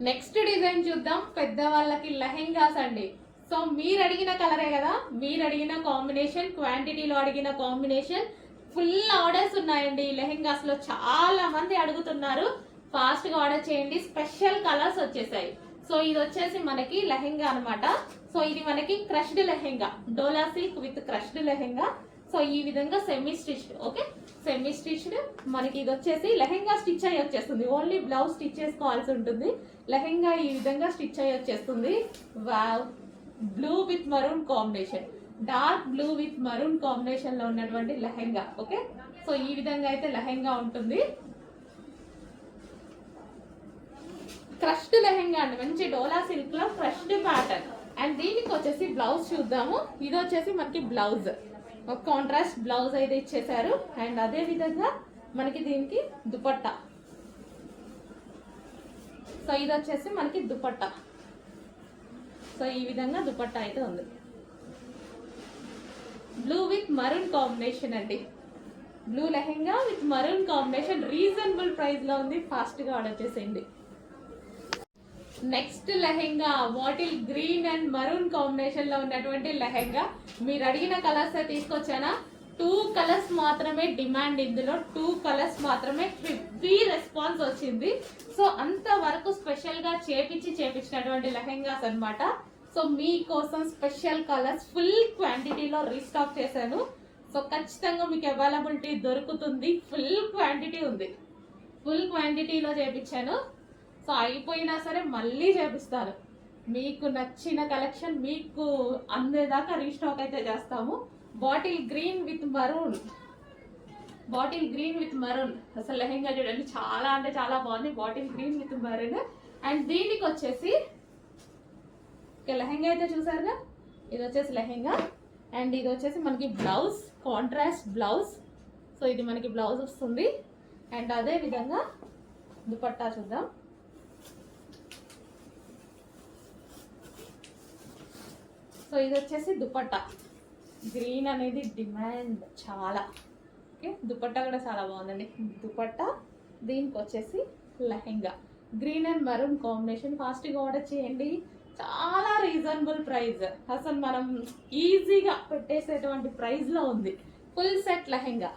Next design చూద్దాం. పెద్దవాళ్ళకి లెహెంగాస్ అండి. సో మీరు అడిగిన కలరే కదా? మీరు అడిగిన కాంబినేషన్ క్వాంటిటీలో అడిగిన కాంబినేషన్ ఫుల్ ఆర్డర్స్ ఉన్నాయండి లెహెంగాస్లో లెహెంగాస్లో. చాలా మంది అడుగుతున్నారు. ఫాస్ట్గా ఆర్డర్ చేయండి. స్పెషల్ కలర్స్ వచ్చేసాయి. సో ఇది వచ్చేసి మనకి లెహెంగా అనమాట సో ఇది మనకి crushed lehenga. Dola silk with crushed lehenga. So ఈ విధంగా semi stitched okay semi stitched మనకి ఇది వచ్చేసి లెహెంగా స్టిచ్ అయ్యి వచ్చేస్తుంది. ఓన్లీ బ్లౌజ్ స్టిచ్ చేసుకోవాల్సి ఉంటుంది. లెహెంగా ఈ విధంగా స్టిచ్ అయ్యి వచ్చేస్తుంది. Wow blue with maroon combination dark blue with maroon కాంబినేషన్లో ఉన్నటువంటి లెహెంగా ఓకే సో ఈ విధంగా అయితే లెహెంగా ఉంటుంది. క్రష్డ్ లెహెంగా అండి. మంచి డోలా సిల్క్లో క్రష్డ్ ప్యాటర్న్ అండ్ దీనికి వచ్చేసి బ్లౌజ్ చూద్దాము. ఇది వచ్చేసి మనకి బ్లౌజ్ ఒక కాంట్రాస్ట్ బ్లౌజ్ అయితే ఇచ్చేసారు అండ్ అదే విధంగా మనకి దీనికి దుపట్టా. సో ఇది వచ్చేసి మనకి దుపట్టా. సో ఈ విధంగా దుపట్టా అయితే ఉంది. బ్లూ విత్ మరూన్ కాంబినేషన్ అండి. Blue lehenga with maroon combination reasonable ప్రైస్లో ఉంది. ఫాస్ట్గా ఆర్డర్ చేసేయండి. Next lehenga bottle green and maroon combination ఉన్నటువంటి లెహెంగా. మీరు అడిగిన కలర్స్ తీసుకొచ్చానా? టూ కలర్స్ మాత్రమే డిమాండ్ ఇందులో. టూ కలర్స్ మాత్రమే ఫిఫ్టీ రెస్పాన్స్ వచ్చింది. సో అంతవరకు స్పెషల్గా చేపించి చేపించినటువంటి లెహెంగాస్ అన్నమాట. సో మీకోసం స్పెషల్ కలర్స్ ఫుల్ క్వాంటిటీలో రీస్టాక్ చేశాను. సో ఖచ్చితంగా మీకు అవైలబిలిటీ దొరుకుతుంది. ఫుల్ క్వాంటిటీ ఉంది. ఫుల్ క్వాంటిటీలో చేపించాను. సో అయిపోయినా సరే మళ్ళీ చేపిస్తారు. మీకు నచ్చిన కలెక్షన్ మీకు అందేదాకా రీస్టాక్ అయితే చేస్తాము. Bottle green with maroon. Bottle green with maroon. అసలు లెహెంగా చూడండి చాలా అంటే చాలా బాగుంది. Bottle green with maroon. And దీనికి వచ్చేసి ఓకే లెహెంగా అయితే చూసారుగా? ఇది వచ్చేసి లెహెంగా. అండ్ ఇది వచ్చేసి మనకి బ్లౌజ్ కాంట్రాస్ట్ బ్లౌజ్. సో ఇది మనకి బ్లౌజ్ వస్తుంది. అండ్ అదే విధంగా దుపట్టా చూద్దాం. సో ఇది వచ్చేసి దుపట్టా. గ్రీన్ అనేది డిమాండ్ చాలా. ఓకే దుపట్టా కూడా చాలా బాగుందండి. దుపట్టా దీనికి వచ్చేసి lehenga. Green and maroon combination ఫాస్ట్గా ఆర్డర్ చేయండి. చాలా రీజనబుల్ ప్రైస్ అసలు మనం ఈజీగా పెట్టేసేటువంటి ప్రైస్లో ఉంది. Full set lehenga.